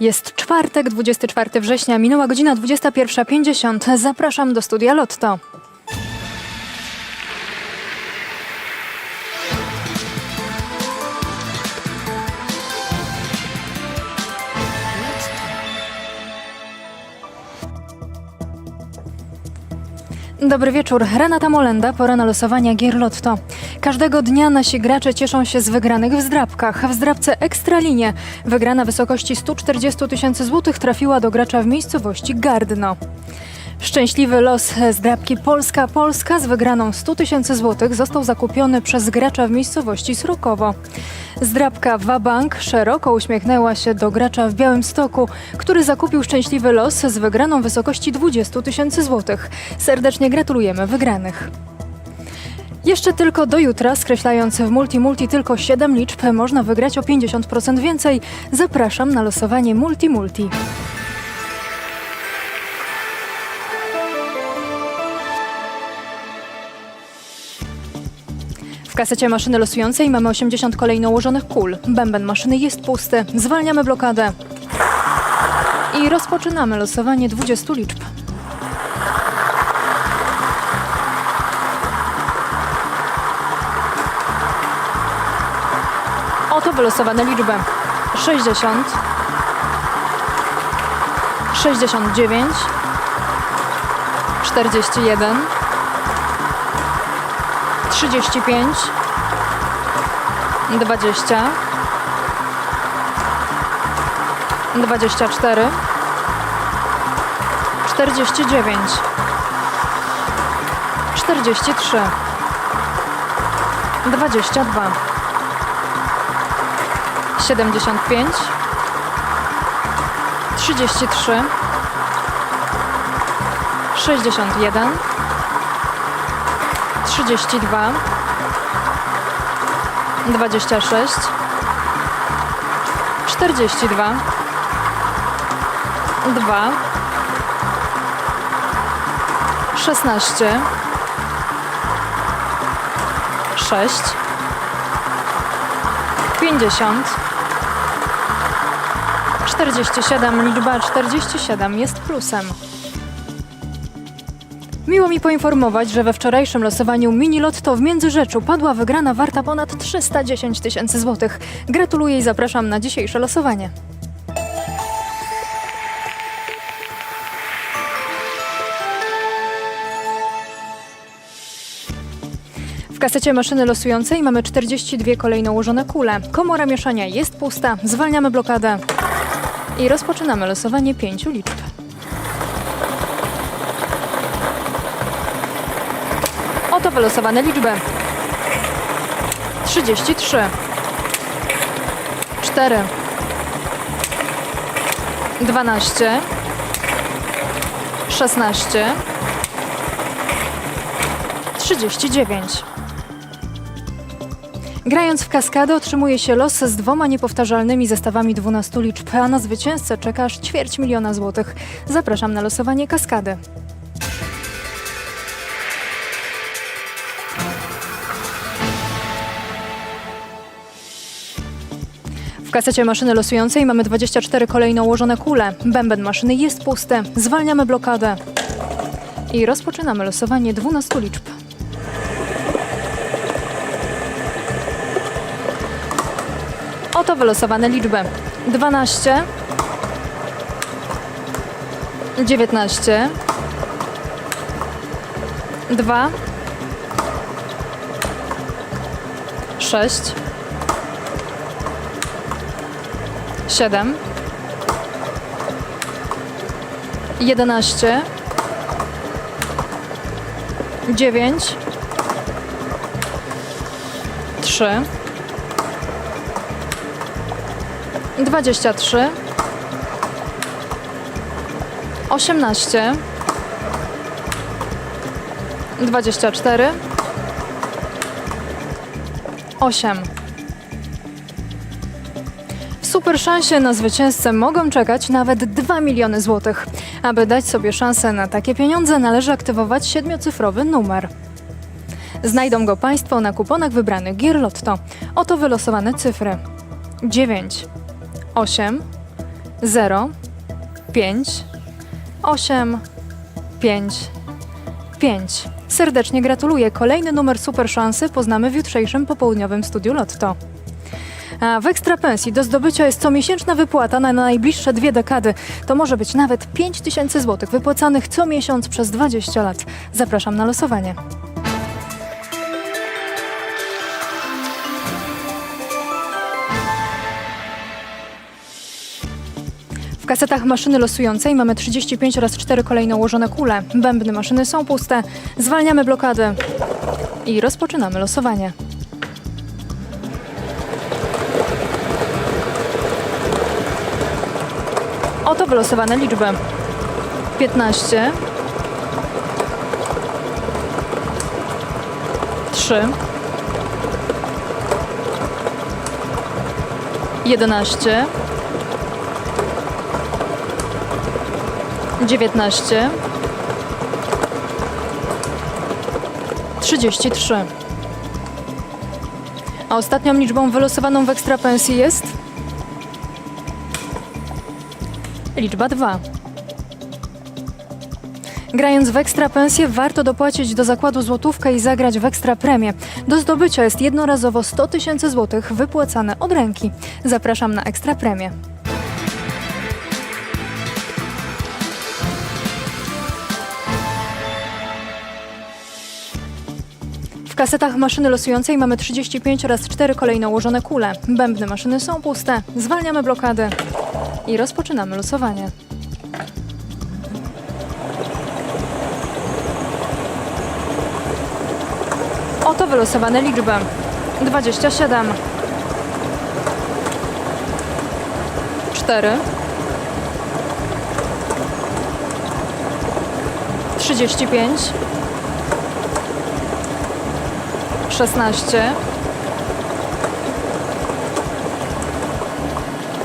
Jest czwartek, 24 września, minęła godzina 21.50. Zapraszam do studia Lotto. Dobry wieczór. Renata Molenda, pora na losowania gier Lotto. Każdego dnia nasi gracze cieszą się z wygranych w zdrabkach. W zdrabce Ekstralinie wygrana wysokości 140 tysięcy złotych trafiła do gracza w miejscowości Gardno. Szczęśliwy los zdrabki Polska-Polska z wygraną 100 tysięcy złotych został zakupiony przez gracza w miejscowości Srokowo. Zdrabka Wabank szeroko uśmiechnęła się do gracza w Białymstoku, który zakupił szczęśliwy los z wygraną wysokości 20 tysięcy złotych. Serdecznie gratulujemy wygranych. Jeszcze tylko do jutra, skreślając w Multi Multi tylko 7 liczb, można wygrać o 50% więcej. Zapraszam na losowanie Multi Multi. W kasecie maszyny losującej mamy 80 kolejno ułożonych kul. Bęben maszyny jest pusty. Zwalniamy blokadę. I rozpoczynamy losowanie 20 liczb. Oto wylosowane liczby. 60 69 41 35 20 24 49 43 22 75 33 61 32 26 42 2 16 6 50 47 liczba 47 jest plusem. Miło mi poinformować, że we wczorajszym losowaniu mini lotto w Międzyrzeczu padła wygrana warta ponad 310 tysięcy złotych. Gratuluję i zapraszam na dzisiejsze losowanie. Kasecie maszyny losującej mamy 42 kolejno ułożone kule. Komora mieszania jest pusta. Zwalniamy blokadę. I rozpoczynamy losowanie pięciu liczb. Oto wylosowane liczby. 33 4 12 16 39 Grając w kaskadę otrzymuje się los z dwoma niepowtarzalnymi zestawami 12 liczb, a na zwycięzcę czeka aż ćwierć miliona złotych. Zapraszam na losowanie kaskady. W kasecie maszyny losującej mamy 24 kolejno ułożone kule. Bęben maszyny jest pusty. Zwalniamy blokadę. I rozpoczynamy losowanie 12 liczb. Wylosowane liczby. 12 19 2 6 7 11 9 3 23 18 24 8 W super szansie na zwycięzcę mogą czekać nawet 2 miliony złotych. Aby dać sobie szansę na takie pieniądze, należy aktywować siedmiocyfrowy numer. Znajdą go Państwo na kuponach wybranych gier Lotto. Oto wylosowane cyfry. 9, 8, 0, 5, 8, 5, 5. Serdecznie gratuluję. Kolejny numer super szansy poznamy w jutrzejszym popołudniowym studiu Lotto. A w ekstra pensji do zdobycia jest comiesięczna wypłata na najbliższe dwie dekady. To może być nawet 5 tysięcy złotych wypłacanych co miesiąc przez 20 lat. Zapraszam na losowanie. Kasetach maszyny losującej mamy 35 oraz 4 kolejno ułożone kule. Bębny maszyny są puste. Zwalniamy blokadę i rozpoczynamy losowanie. Oto wylosowane liczby. 15 3 11 19 33 A ostatnią liczbą wylosowaną w ekstrapensji jest liczba 2. Grając w ekstra pensję warto dopłacić do zakładu złotówkę i zagrać w ekstra premię. Do zdobycia jest jednorazowo 100 tysięcy złotych wypłacane od ręki. Zapraszam na ekstra kasetach maszyny losującej mamy 35 oraz 4 kolejno ułożone kule. Bębny maszyny są puste. Zwalniamy blokady i rozpoczynamy losowanie. Oto wylosowane liczby. 27 4 35 16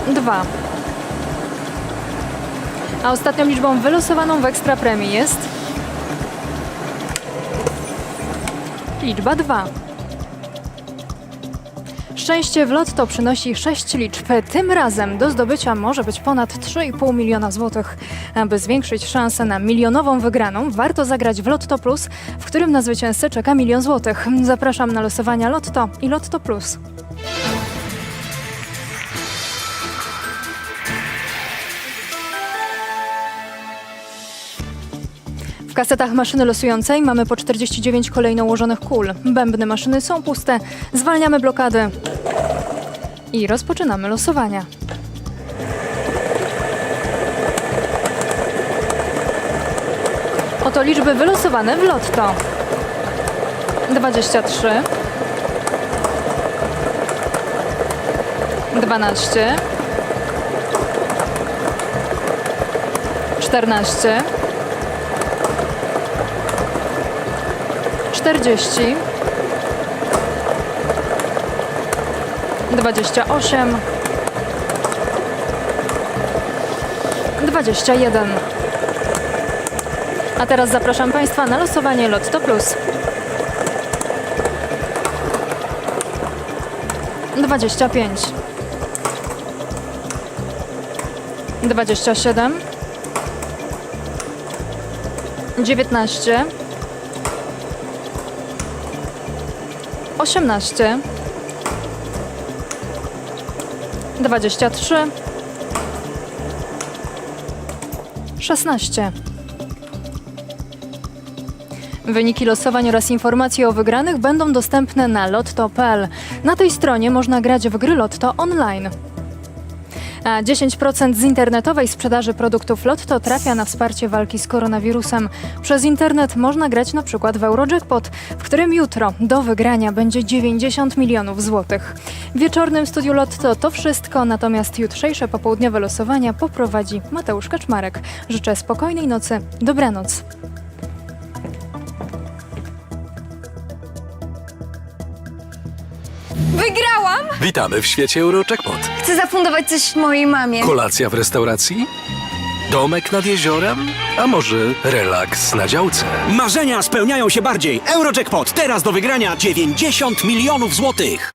2 A ostatnią liczbą wylosowaną w ekstra premii jest? Liczba 2. Szczęście w lotto przynosi 6 liczb. Tym razem do zdobycia może być ponad 3,5 miliona złotych. Aby zwiększyć szansę na milionową wygraną, warto zagrać w Lotto Plus, w którym na zwycięzcę czeka milion złotych. Zapraszam na losowania Lotto i Lotto Plus. Kasetach maszyny losującej mamy po 49 kolejno ułożonych kul. Bębny maszyny są puste. Zwalniamy blokady i rozpoczynamy losowania. Oto liczby wylosowane w lotto. 23 12 14 40 28 21 A teraz zapraszam Państwa na losowanie Lotto Plus. 25 27 19 18 23 16 Wyniki losowań oraz informacje o wygranych będą dostępne na lotto.pl. Na tej stronie można grać w gry Lotto online. A 10% z internetowej sprzedaży produktów Lotto trafia na wsparcie walki z koronawirusem. Przez internet można grać na przykład w Eurojackpot, w którym jutro do wygrania będzie 90 milionów złotych. W wieczornym studiu Lotto to wszystko, natomiast jutrzejsze popołudniowe losowania poprowadzi Mateusz Kaczmarek. Życzę spokojnej nocy, dobranoc. Wygrałam! Witamy w świecie Eurojackpot. Chcę zafundować coś mojej mamie. Kolacja w restauracji? Domek nad jeziorem? A może relaks na działce? Marzenia spełniają się bardziej. Eurojackpot teraz do wygrania 90 milionów złotych.